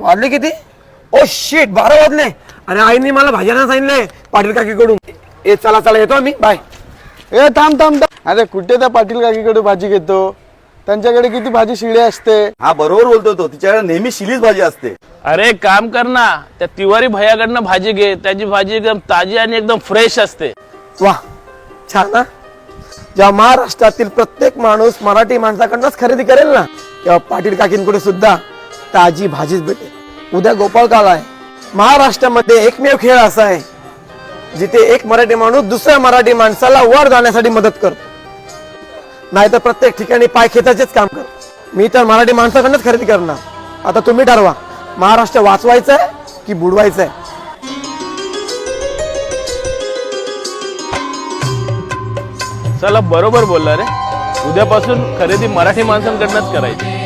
वाजले किती? Oh shit बारा वाजले. अरे आईने मला भाज्यांना सांगितले पाटील काकीकडून. ए चला चला येतो मी बाय ए थांब थांब थांब. अरे कुठे त्या पाटील काकीकडे भाजी घेतो? त्यांच्याकडे किती भाजी शिळी असते? हा बरोबर बोलतो तो. तिच्याकडे नेहमी शिलीच भाजी असते. अरे काम कर ना. त्या तिवारी भैयाकडनं भाजी घे. त्याची भाजी एकदम ताजी आणि एकदम फ्रेश असते. वा छान ना. जेव्हा महाराष्ट्रातील प्रत्येक माणूस मराठी माणसाकडनंच खरेदी करेल ना तेव्हा पाटील काकींकडे सुद्धा ताजी भाजीच भेटेल. उद्या गोपाळ काळ आहे. महाराष्ट्रामध्ये एकमेव खेळ असा आहे जिथे एक मराठी माणूस दुसऱ्या मराठी माणसाला वर जाण्यासाठी मदत करतो. नाही तर प्रत्येक ठिकाणी पाय खेचायचेच काम कर मी तर मराठी माणसाकडनंच खरेदी करणार. आता तुम्ही ठरवा महाराष्ट्र वाचवायचं आहे की बुडवायचं आहे? चला बरोबर बोलला रे. उद्यापासून खरेदी मराठी माणसांकडनंच करायची.